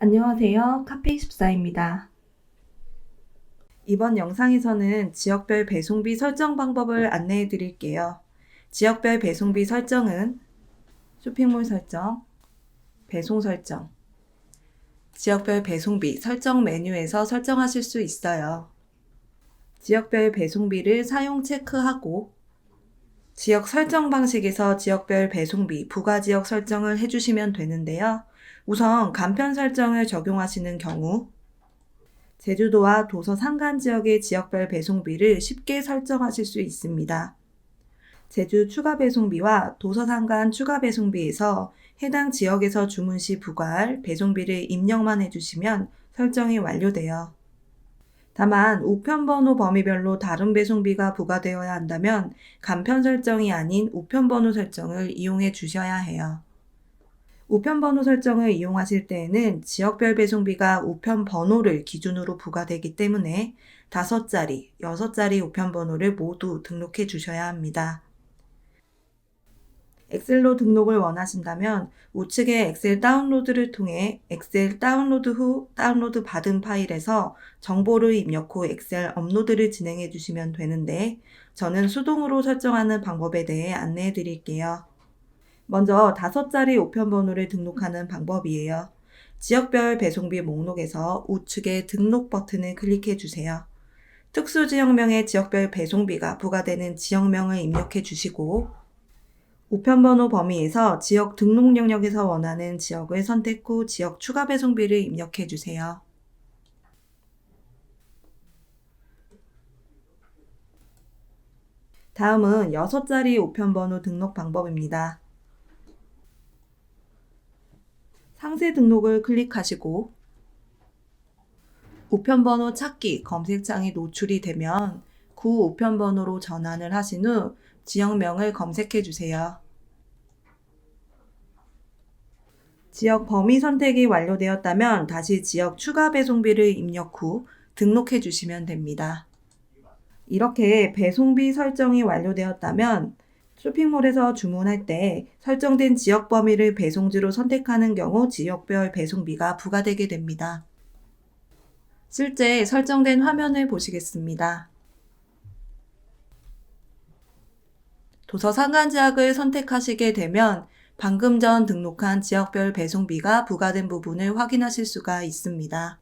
안녕하세요. 카페24입니다. 이번 영상에서는 지역별 배송비 설정 방법을 안내해 드릴게요. 지역별 배송비 설정은 쇼핑몰 설정, 배송 설정, 지역별 배송비 설정 메뉴에서 설정하실 수 있어요. 지역별 배송비를 사용 체크하고 지역 설정 방식에서 지역별 배송비 부가 지역 설정을 해주시면 되는데요. 우선 간편 설정을 적용하시는 경우 제주도와 도서 상간 지역의 지역별 배송비를 쉽게 설정하실 수 있습니다. 제주 추가 배송비와 도서 상간 추가 배송비에서 해당 지역에서 주문 시 부과할 배송비를 입력만 해주시면 설정이 완료돼요. 다만 우편 번호 범위별로 다른 배송비가 부과되어야 한다면 간편 설정이 아닌 우편 번호 설정을 이용해 주셔야 해요. 우편 번호 설정을 이용하실 때에는 지역별 배송비가 우편 번호를 기준으로 부과되기 때문에 5자리, 6자리 우편 번호를 모두 등록해 주셔야 합니다. 엑셀로 등록을 원하신다면 우측의 엑셀 다운로드를 통해 엑셀 다운로드 후 다운로드 받은 파일에서 정보를 입력 후 엑셀 업로드를 진행해 주시면 되는데 저는 수동으로 설정하는 방법에 대해 안내해 드릴게요. 먼저 다섯 자리 우편 번호를 등록하는 방법이에요. 지역별 배송비 목록에서 우측의 등록 버튼을 클릭해 주세요. 특수 지역명의 지역별 배송비가 부과되는 지역명을 입력해 주시고 우편번호 범위에서 지역 등록 영역에서 원하는 지역을 선택 후 지역 추가 배송비를 입력해 주세요. 다음은 6자리 우편번호 등록 방법입니다. 상세 등록을 클릭하시고 우편번호 찾기 검색창이 노출이 되면 구 우편번호로 전환을 하신 후 지역명을 검색해 주세요. 지역 범위 선택이 완료되었다면 다시 지역 추가 배송비를 입력 후 등록해 주시면 됩니다. 이렇게 배송비 설정이 완료되었다면 쇼핑몰에서 주문할 때 설정된 지역 범위를 배송지로 선택하는 경우 지역별 배송비가 부과되게 됩니다. 실제 설정된 화면을 보시겠습니다. 도서 상간 지역을 선택하시게 되면 방금 전 등록한 지역별 배송비가 부과된 부분을 확인하실 수가 있습니다.